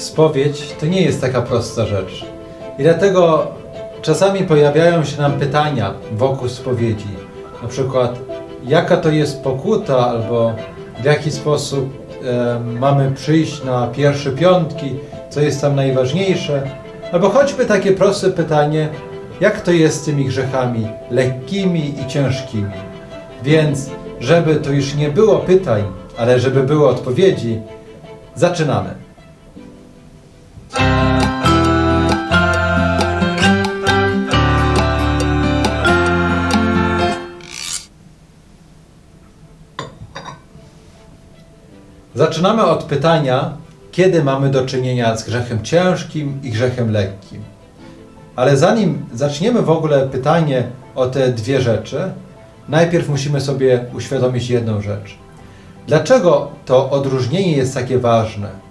Spowiedź to nie jest taka prosta rzecz. I dlatego czasami pojawiają się nam pytania wokół spowiedzi. Na przykład, jaka to jest pokuta, albo w jaki sposób e, mamy przyjść na pierwsze piątki, co jest tam najważniejsze. Albo choćby takie proste pytanie, jak to jest z tymi grzechami lekkimi i ciężkimi. Więc, żeby to już nie było pytań, ale żeby były odpowiedzi, zaczynamy. Zaczynamy od pytania, kiedy mamy do czynienia z grzechem ciężkim i grzechem lekkim. Ale zanim zaczniemy w ogóle pytanie o te dwie rzeczy, najpierw musimy sobie uświadomić jedną rzecz. Dlaczego to odróżnienie jest takie ważne?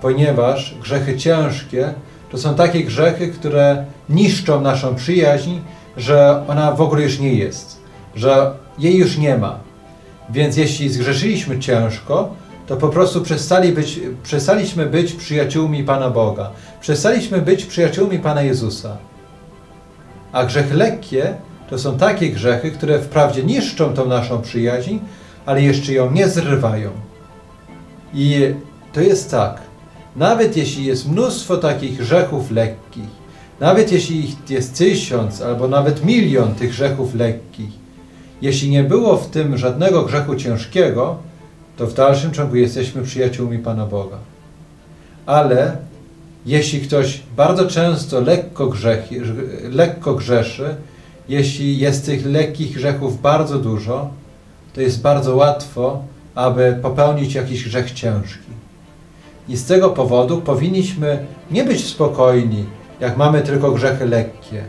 Ponieważ grzechy ciężkie to są takie grzechy, które niszczą naszą przyjaźń, że ona w ogóle już nie jest, że jej już nie ma. Więc jeśli zgrzeszyliśmy ciężko, to po prostu przestali być, przestaliśmy być przyjaciółmi Pana Boga. Przestaliśmy być przyjaciółmi Pana Jezusa. A grzechy lekkie to są takie grzechy, które wprawdzie niszczą tą naszą przyjaźń, ale jeszcze ją nie zrywają. I to jest tak. Nawet jeśli jest mnóstwo takich grzechów lekkich, nawet jeśli ich jest tysiąc albo nawet milion tych grzechów lekkich, jeśli nie było w tym żadnego grzechu ciężkiego, to w dalszym ciągu jesteśmy przyjaciółmi Pana Boga. Ale jeśli ktoś bardzo często lekko, grzechy, lekko grzeszy, jeśli jest tych lekkich grzechów bardzo dużo, to jest bardzo łatwo, aby popełnić jakiś grzech ciężki. I z tego powodu powinniśmy nie być spokojni, jak mamy tylko grzechy lekkie,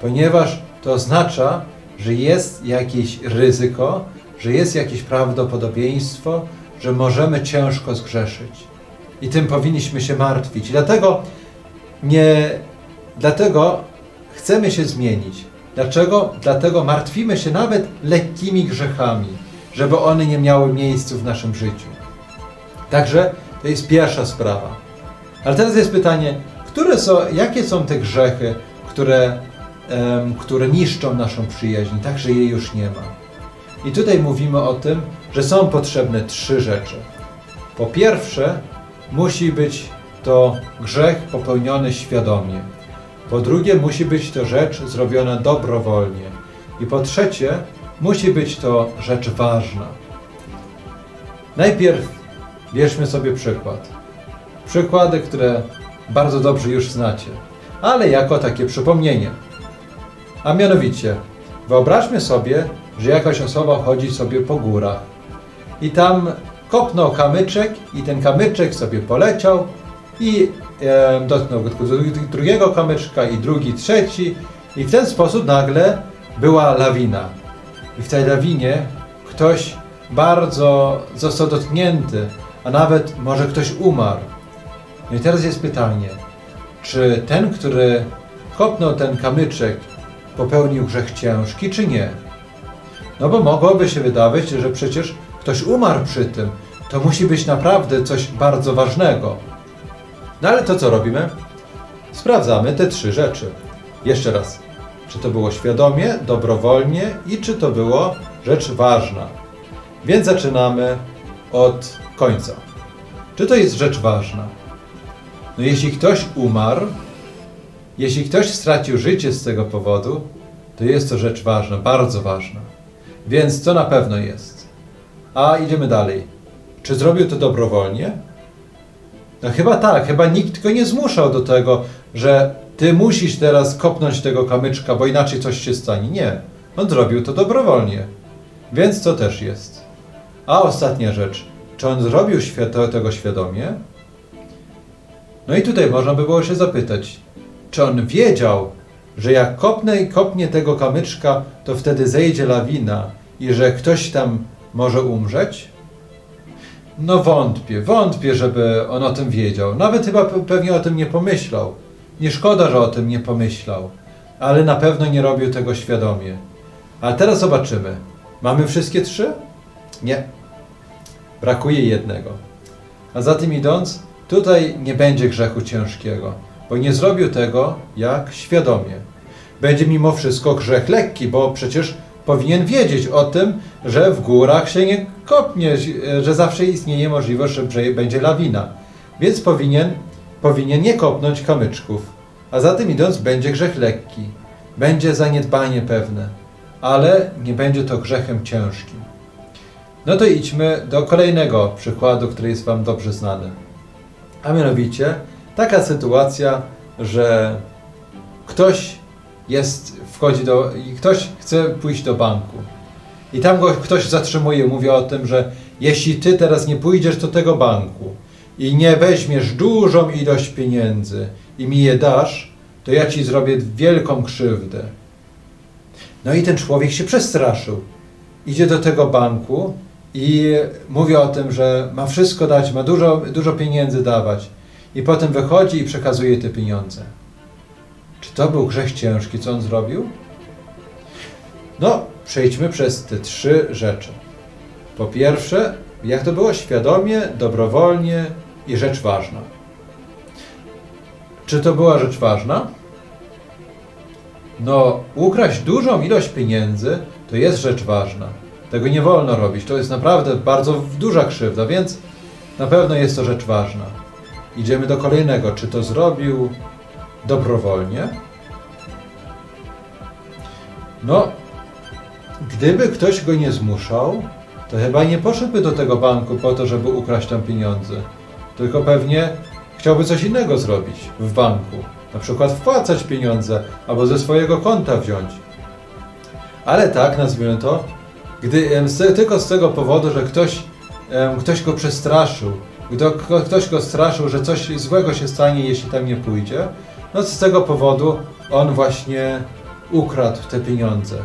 ponieważ to oznacza, że jest jakieś ryzyko, że jest jakieś prawdopodobieństwo, że możemy ciężko zgrzeszyć. I tym powinniśmy się martwić. Dlatego nie, dlatego chcemy się zmienić. Dlaczego? Dlatego martwimy się nawet lekkimi grzechami, żeby one nie miały miejsca w naszym życiu. Także to jest pierwsza sprawa. Ale teraz jest pytanie, które są, jakie są te grzechy, które, em, które niszczą naszą przyjaźń, tak że jej już nie ma. I tutaj mówimy o tym, że są potrzebne trzy rzeczy. Po pierwsze, musi być to grzech popełniony świadomie. Po drugie, musi być to rzecz zrobiona dobrowolnie. I po trzecie, musi być to rzecz ważna. Najpierw bierzmy sobie przykład. Przykłady, które bardzo dobrze już znacie, ale jako takie przypomnienie. A mianowicie, wyobraźmy sobie, że jakaś osoba chodzi sobie po górach i tam kopnął kamyczek i ten kamyczek sobie poleciał i e, dotknął go drugiego kamyczka i drugi, trzeci i w ten sposób nagle była lawina. I w tej lawinie ktoś bardzo został dotknięty, a nawet może ktoś umarł. No i teraz jest pytanie, czy ten, który kopnął ten kamyczek, popełnił grzech ciężki, czy nie? No bo mogłoby się wydawać, że przecież ktoś umarł przy tym. To musi być naprawdę coś bardzo ważnego. No ale to co robimy? Sprawdzamy te trzy rzeczy. Jeszcze raz. Czy to było świadomie, dobrowolnie i czy to było rzecz ważna. Więc zaczynamy od końca. Czy to jest rzecz ważna? No jeśli ktoś umarł, jeśli ktoś stracił życie z tego powodu, to jest to rzecz ważna, bardzo ważna. Więc to na pewno jest. A idziemy dalej. Czy zrobił to dobrowolnie? No chyba tak, chyba nikt go nie zmuszał do tego, że ty musisz teraz kopnąć tego kamyczka, bo inaczej coś się stanie. Nie. On zrobił to dobrowolnie. Więc to też jest. A ostatnia rzecz. Czy on zrobił tego świadomie? No i tutaj można by było się zapytać, czy on wiedział, że jak kopnę i kopnie tego kamyczka, to wtedy zejdzie lawina i że ktoś tam może umrzeć? No wątpię, wątpię, żeby on o tym wiedział. Nawet chyba pe- pewnie o tym nie pomyślał. Nie szkoda, że o tym nie pomyślał, ale na pewno nie robił tego świadomie. A teraz zobaczymy. Mamy wszystkie trzy? Nie. Brakuje jednego. A za tym idąc, tutaj nie będzie grzechu ciężkiego, bo nie zrobił tego jak świadomie. Będzie mimo wszystko grzech lekki, bo przecież powinien wiedzieć o tym, że w górach się nie kopnie, że zawsze istnieje możliwość, że będzie lawina. Więc powinien, powinien nie kopnąć kamyczków. A za tym idąc będzie grzech lekki. Będzie zaniedbanie pewne, ale nie będzie to grzechem ciężkim. No to idźmy do kolejnego przykładu, który jest Wam dobrze znany. A mianowicie taka sytuacja, że ktoś jest, wchodzi do, ktoś chce pójść do banku. I tam go ktoś zatrzymuje, mówi o tym, że jeśli ty teraz nie pójdziesz do tego banku i nie weźmiesz dużą ilość pieniędzy i mi je dasz, to ja ci zrobię wielką krzywdę. No i ten człowiek się przestraszył. Idzie do tego banku i mówi o tym, że ma wszystko dać, ma dużo, dużo pieniędzy dawać. I potem wychodzi i przekazuje te pieniądze. Czy to był grzech ciężki, co on zrobił? No, przejdźmy przez te trzy rzeczy. Po pierwsze, jak to było? Świadomie, dobrowolnie i rzecz ważna. Czy to była rzecz ważna? No, ukraść dużą ilość pieniędzy to jest rzecz ważna. Tego nie wolno robić. To jest naprawdę bardzo duża krzywda, więc na pewno jest to rzecz ważna. Idziemy do kolejnego. Czy to zrobił dobrowolnie? No, gdyby ktoś go nie zmuszał, to chyba nie poszedłby do tego banku po to, żeby ukraść tam pieniądze. Tylko pewnie chciałby coś innego zrobić w banku. Na przykład wpłacać pieniądze albo ze swojego konta wziąć. Ale tak, nazwijmy to, gdy, z, tylko z tego powodu, że ktoś, ktoś go przestraszył, gdy ktoś go straszył, że coś złego się stanie, jeśli tam nie pójdzie, no z tego powodu on właśnie ukradł te pieniądze.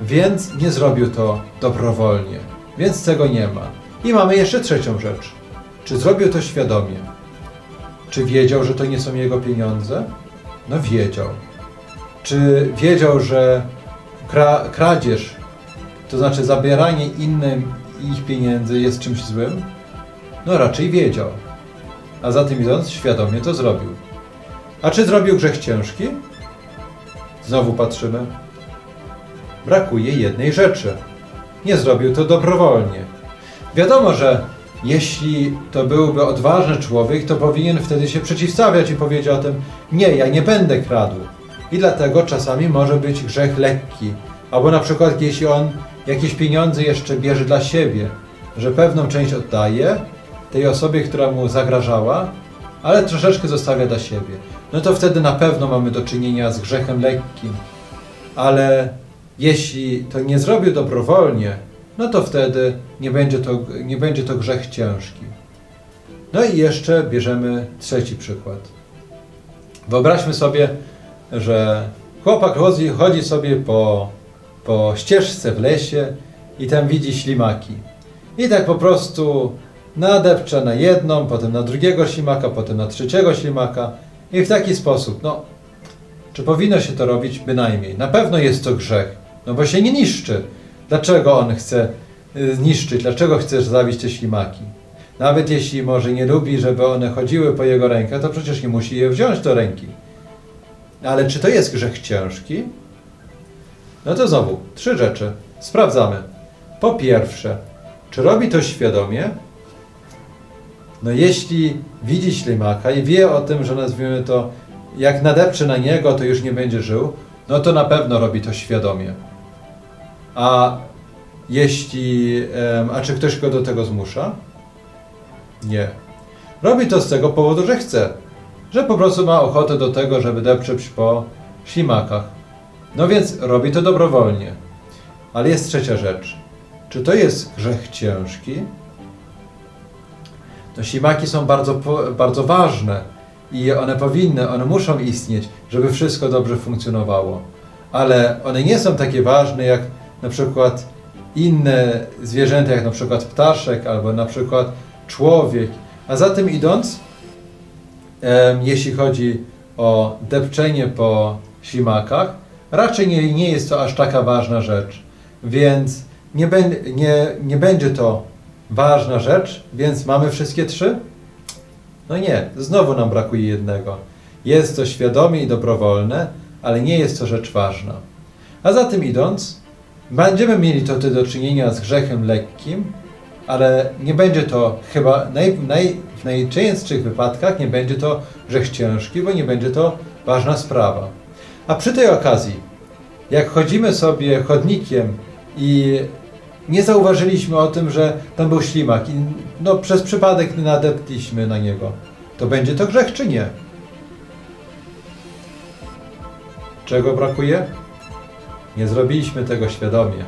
Więc nie zrobił to dobrowolnie. Więc tego nie ma. I mamy jeszcze trzecią rzecz. Czy zrobił to świadomie? Czy wiedział, że to nie są jego pieniądze? No wiedział. Czy wiedział, że kra kradzież, to znaczy zabieranie innym ich pieniędzy jest czymś złym? No raczej wiedział. A za tym idąc, świadomie to zrobił. A czy zrobił grzech ciężki? Znowu patrzymy. Brakuje jednej rzeczy. Nie zrobił to dobrowolnie. Wiadomo, że jeśli to byłby odważny człowiek, to powinien wtedy się przeciwstawiać i powiedzieć o tym: Nie, ja nie będę kradł. I dlatego czasami może być grzech lekki. Albo na przykład, jeśli on jakieś pieniądze jeszcze bierze dla siebie, że pewną część oddaje tej osobie, która mu zagrażała, ale troszeczkę zostawia dla siebie. No to wtedy na pewno mamy do czynienia z grzechem lekkim. Ale jeśli to nie zrobił dobrowolnie, no to wtedy nie będzie to, nie będzie to grzech ciężki. No i jeszcze bierzemy trzeci przykład. Wyobraźmy sobie, że chłopak chodzi, chodzi sobie po, po ścieżce w lesie i tam widzi ślimaki. I tak po prostu nadepcze na jedną, potem na drugiego ślimaka, potem na trzeciego ślimaka i w taki sposób, no, czy powinno się to robić? Bynajmniej. Na pewno jest to grzech, no bo się nie niszczy. Dlaczego on chce y, zniszczyć? Dlaczego chcesz zabić te ślimaki? Nawet jeśli może nie lubi, żeby one chodziły po jego rękach, to przecież nie musi je wziąć do ręki. Ale czy to jest grzech ciężki? No to znowu, trzy rzeczy. Sprawdzamy. Po pierwsze, czy robi to świadomie? No jeśli widzi ślimaka i wie o tym, że nazwijmy to, jak nadepcze na niego, to już nie będzie żył, no to na pewno robi to świadomie. A jeśli, a czy ktoś go do tego zmusza? Nie. Robi to z tego powodu, że chce. Że po prostu ma ochotę do tego, żeby depczeć po ślimakach. No więc robi to dobrowolnie. Ale jest trzecia rzecz. Czy to jest grzech ciężki? No ślimaki są bardzo, bardzo ważne i one powinny, one muszą istnieć, żeby wszystko dobrze funkcjonowało. Ale one nie są takie ważne jak na przykład inne zwierzęta, jak na przykład ptaszek albo na przykład człowiek. A za tym idąc, jeśli chodzi o depczenie po ślimakach, raczej nie, nie jest to aż taka ważna rzecz. Więc nie, bę- nie, nie będzie to ważna rzecz, więc mamy wszystkie trzy? No nie, znowu nam brakuje jednego. Jest to świadomie i dobrowolne, ale nie jest to rzecz ważna. A za tym idąc, będziemy mieli to do czynienia z grzechem lekkim, ale nie będzie to chyba naj, naj, w najczęstszych wypadkach nie będzie to grzech ciężki, bo nie będzie to ważna sprawa. A przy tej okazji, jak chodzimy sobie chodnikiem i nie zauważyliśmy o tym, że tam był ślimak i no, przez przypadek nadeptliśmy na niego, to będzie to grzech czy nie? Czego brakuje? Nie zrobiliśmy tego świadomie.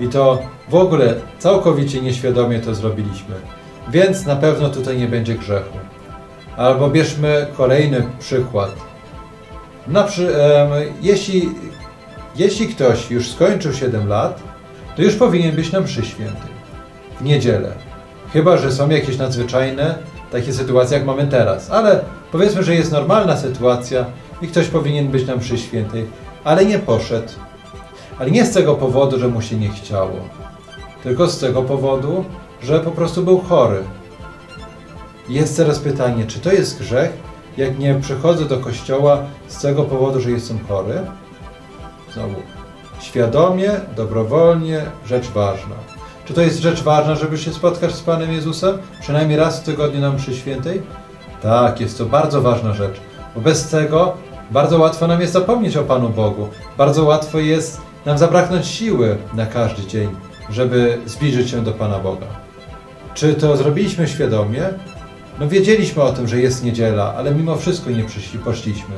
I to w ogóle całkowicie nieświadomie to zrobiliśmy. Więc na pewno tutaj nie będzie grzechu. Albo bierzmy kolejny przykład. Na przy, em, jeśli, jeśli ktoś już skończył 7 lat, to już powinien być na mszy świętej. W niedzielę. Chyba, że są jakieś nadzwyczajne takie sytuacje, jak mamy teraz. Ale powiedzmy, że jest normalna sytuacja i ktoś powinien być na mszy świętej, ale nie poszedł. Ale nie z tego powodu, że mu się nie chciało, tylko z tego powodu, że po prostu był chory. Jest teraz pytanie, czy to jest grzech, jak nie przychodzę do kościoła z tego powodu, że jestem chory? Znowu, świadomie, dobrowolnie, rzecz ważna. Czy to jest rzecz ważna, żeby się spotkać z Panem Jezusem? Przynajmniej raz w tygodniu na mszy świętej? Tak, jest to bardzo ważna rzecz, bo bez tego bardzo łatwo nam jest zapomnieć o Panu Bogu. Bardzo łatwo jest nam zabraknąć siły na każdy dzień, żeby zbliżyć się do Pana Boga. Czy to zrobiliśmy świadomie? No wiedzieliśmy o tym, że jest niedziela, ale mimo wszystko nie przyszli, poszliśmy.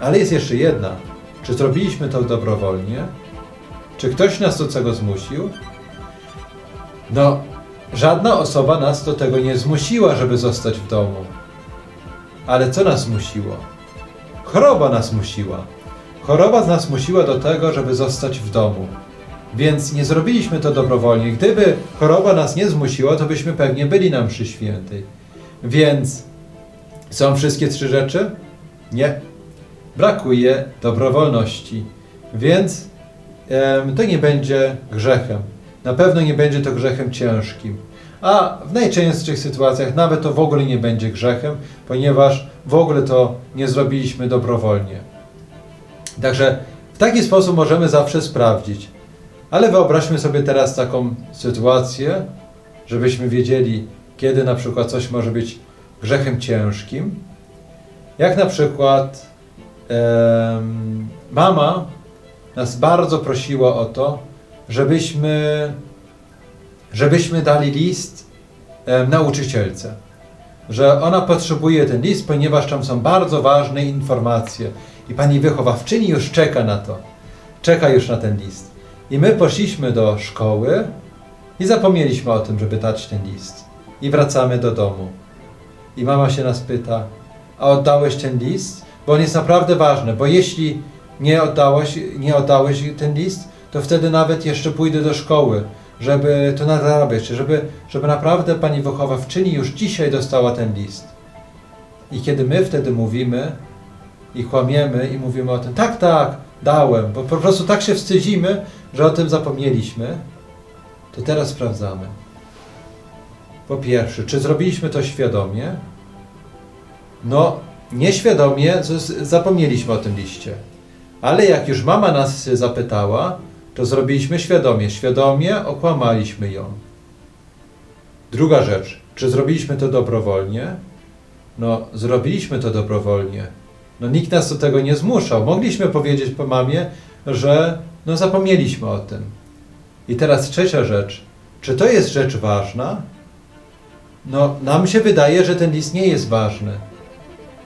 Ale jest jeszcze jedna. Czy zrobiliśmy to dobrowolnie? Czy ktoś nas do tego zmusił? No, żadna osoba nas do tego nie zmusiła, żeby zostać w domu. Ale co nas zmusiło? Choroba nas musiła. Choroba nas musiła do tego, żeby zostać w domu. Więc nie zrobiliśmy to dobrowolnie. Gdyby choroba nas nie zmusiła, to byśmy pewnie byli na mszy świętej. Więc są wszystkie trzy rzeczy? Nie. Brakuje dobrowolności. Więc em, to nie będzie grzechem. Na pewno nie będzie to grzechem ciężkim. A w najczęstszych sytuacjach nawet to w ogóle nie będzie grzechem, ponieważ w ogóle to nie zrobiliśmy dobrowolnie. Także w taki sposób możemy zawsze sprawdzić. Ale wyobraźmy sobie teraz taką sytuację, żebyśmy wiedzieli, kiedy na przykład coś może być grzechem ciężkim. Jak na przykład em, mama nas bardzo prosiła o to, żebyśmy, żebyśmy dali list em, nauczycielce. Że ona potrzebuje ten list, ponieważ tam są bardzo ważne informacje. I pani wychowawczyni już czeka na to. Czeka już na ten list. I my poszliśmy do szkoły i zapomnieliśmy o tym, żeby dać ten list. I wracamy do domu. I mama się nas pyta, a oddałeś ten list? Bo on jest naprawdę ważny, bo jeśli nie oddałeś, nie oddałeś ten list, to wtedy nawet jeszcze pójdę do szkoły, żeby to nadrabiać, żeby, żeby naprawdę pani wychowawczyni już dzisiaj dostała ten list. I kiedy my wtedy mówimy i kłamiemy i mówimy o tym, tak, tak, dałem, bo po prostu tak się wstydzimy, że o tym zapomnieliśmy, to teraz sprawdzamy. Po pierwsze, czy zrobiliśmy to świadomie? No, nieświadomie zapomnieliśmy o tym liście. Ale jak już mama nas zapytała, to zrobiliśmy świadomie. Świadomie okłamaliśmy ją. Druga rzecz, czy zrobiliśmy to dobrowolnie? No, zrobiliśmy to dobrowolnie. No, nikt nas do tego nie zmuszał. Mogliśmy powiedzieć po mamie, że no, zapomnieliśmy o tym. I teraz trzecia rzecz. Czy to jest rzecz ważna? No, nam się wydaje, że ten list nie jest ważny.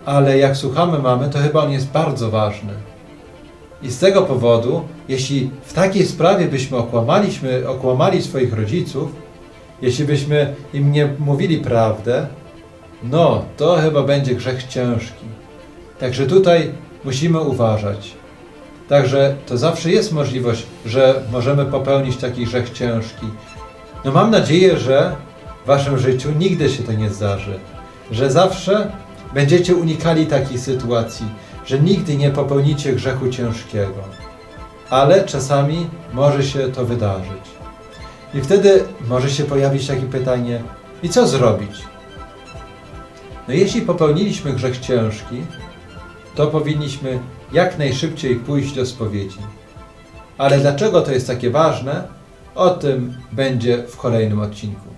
Ale jak słuchamy mamy, to chyba on jest bardzo ważny. I z tego powodu, jeśli w takiej sprawie byśmy okłamaliśmy, okłamali swoich rodziców, jeśli byśmy im nie mówili prawdę, no, to chyba będzie grzech ciężki. Także tutaj musimy uważać. Także to zawsze jest możliwość, że możemy popełnić taki grzech ciężki. No mam nadzieję, że w waszym życiu nigdy się to nie zdarzy. Że zawsze będziecie unikali takich sytuacji, że nigdy nie popełnicie grzechu ciężkiego. Ale czasami może się to wydarzyć. I wtedy może się pojawić takie pytanie: i co zrobić? No jeśli popełniliśmy grzech ciężki, to powinniśmy jak najszybciej pójść do spowiedzi. Ale dlaczego to jest takie ważne? O tym będzie w kolejnym odcinku.